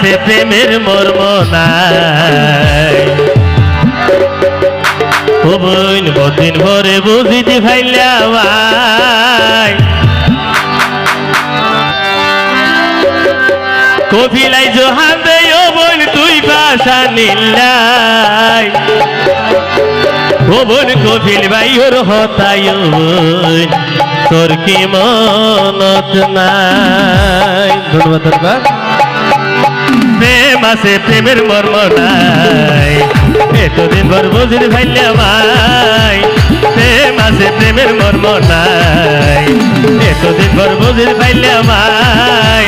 প্রেমের মর্ম নাই বদিন ভরে বুঝিতে ফাইলা ভাই কফিলাই জোহান দে, ও বোন তুই পাশা নীলাই। ও বোন কফিল ভাই, ওর হতাই ও বোন তোর কি মনত নাই? ধন্যবাদ ধন্যবাদ। প্রেম আছে প্রেমের মর্ম নাই। এতদিন ভর বুঝির ভাইলে মাই প্রেম আছে প্রেমের মর্ম নাই। এতদিন ভর বুঝির ভাইলে মাই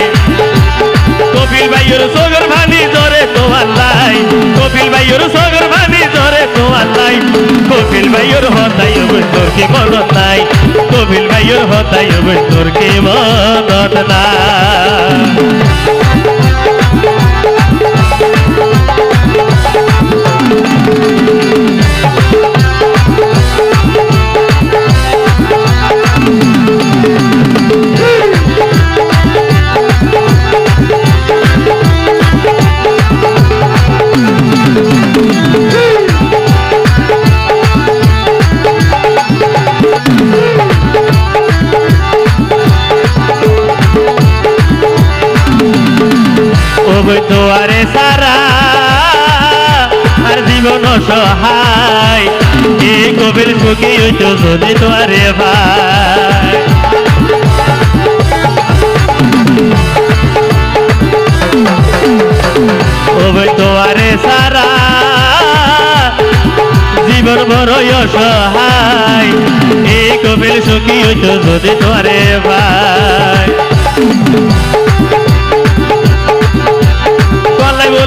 কপিল ভাইয়ের সগর ভানি ধরে তো আল্লাই। কপিল ভাইয়ের সগর ভানি ধরে তো আল্লাই। কপিল ভাইয়ের হতাই তোর কি মনত নাই। কপিল ভাইয়ের হতাই তোর কি মনত নাই। তোয়ারে সারা, আর জীবন সহায় এ কবির সুখী হইতো যদি তোয়ারে ভাই। ওবই তোয়ারে সারা, জীবন বড়ই অসহায়। এই কবির সুখী হইতো যদি তোয়ারে ভাই।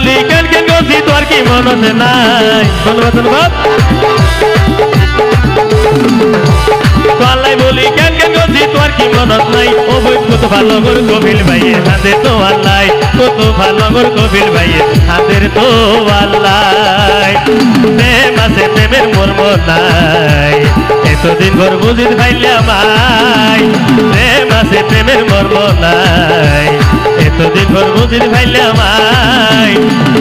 বলি কেন কেন গছি তোর কি মনতে নাই। ধন্যবাদ ধন্যবাদ। গল্লাই বলি কেন কেন গছি তোর কি মনত নাই, ও বই কত ভালো গর কবিল ভাইয়ের হাতে তো আল্লাই কত ভালো এতদিন ভর বুঝিত ভাইলে মাই প্রেম আছে, প্রেমের মর্ম নাই। এতদিন ভর বুঝিত ভাইলে মাই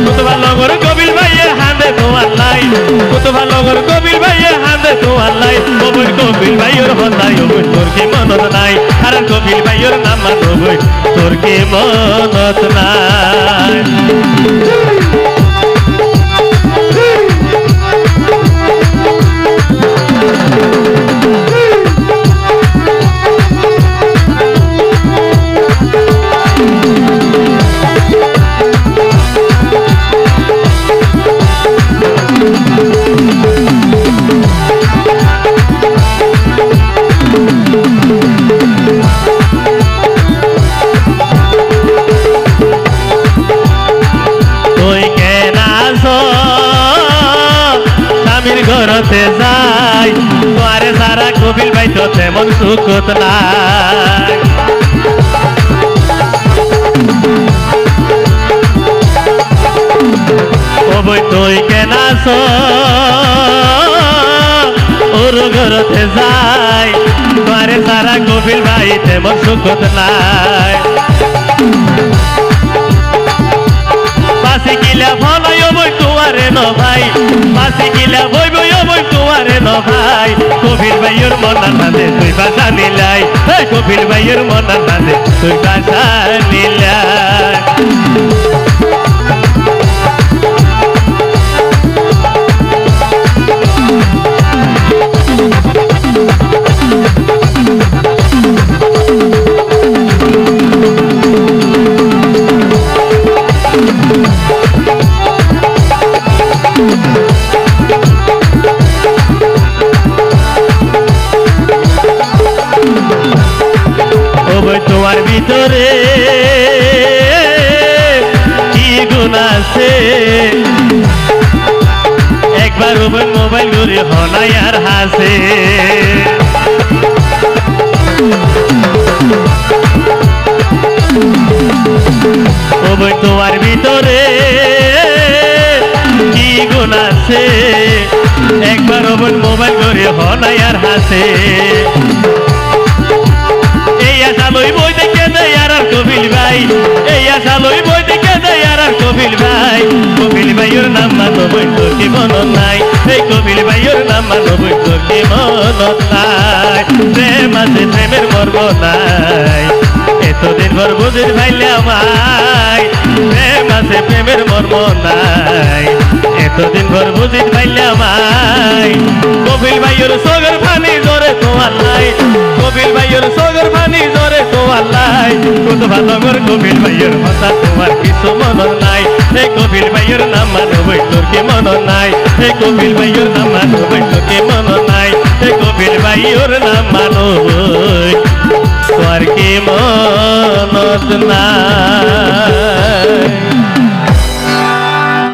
কত ভালো গর কবিল ভাইয়ের হাতে তো আল্লাই কত ভালো গর কবিল ভাইয়ের হাতে তো আল্লাই কবির কবিল ভাইয়ের হতাই ওবই তোর কি মনত নাই? আর কবিল ভাইয়ের নাম মানবই তোর কি মনত নাই? ঘরতে যাই। তোয়ারে সারা কবিল ভাই তো তেমন সুখত নাই। ওবই তুই কেন আসো? ওর ঘরতে যাই। তোয়ারে সারা কবিল ভাই তেমন সুখত নাই। তোয়ারে ন ভাই? পাশে গিলা বই বই বই তোমারে ন ভাই। কবির ভাইয়ের মনার মাঝে তুই বাসা নিলাই কবির ভাইয়ের মনার মাঝে তুই বাসা নিলাই একবার মোবাইল ঘুরে হনাই আর হাসে ওবই তোমার ভিতরে কি গুণ আছে? একবার ওবই মোবাইল ঘুরে হনাই আর হাসে। এই আশা লই বই দেখে দেয় আর আর কবিল ভাই। এই আশা লই বই দেখে দেয় আর আর কবিল ভাই। মানবই তোর কি মন নাই। এই কবির ভাইয়ের নাম মানবই তোর কি মন নাই। প্রেম আছে প্রেমের মর্ম নাই। এতদিন ভর বুঝির ভাইলে আমায়। প্রেম আছে প্রেমের মর্ম নাই। এতদিন ভর বুঝির ভাইলে আমায়। কবির ভাইয়ের সগর পানি জোরে তোমার নাই। কবির ভাইয়ের সগর পানি জোরে তোমার নাই। কত ভালো কর কবির ভাইয়ের কথা তোমার কিছু মন নাই। এই কবির ভাইয়ের নাম মানবই তোর কে মন নাই। হে কবির ভাইয়ের নাম মানবই তোর কে মন নাই। হে কবির ভাইয়ের নাম মানবই তোর কে মন নাই?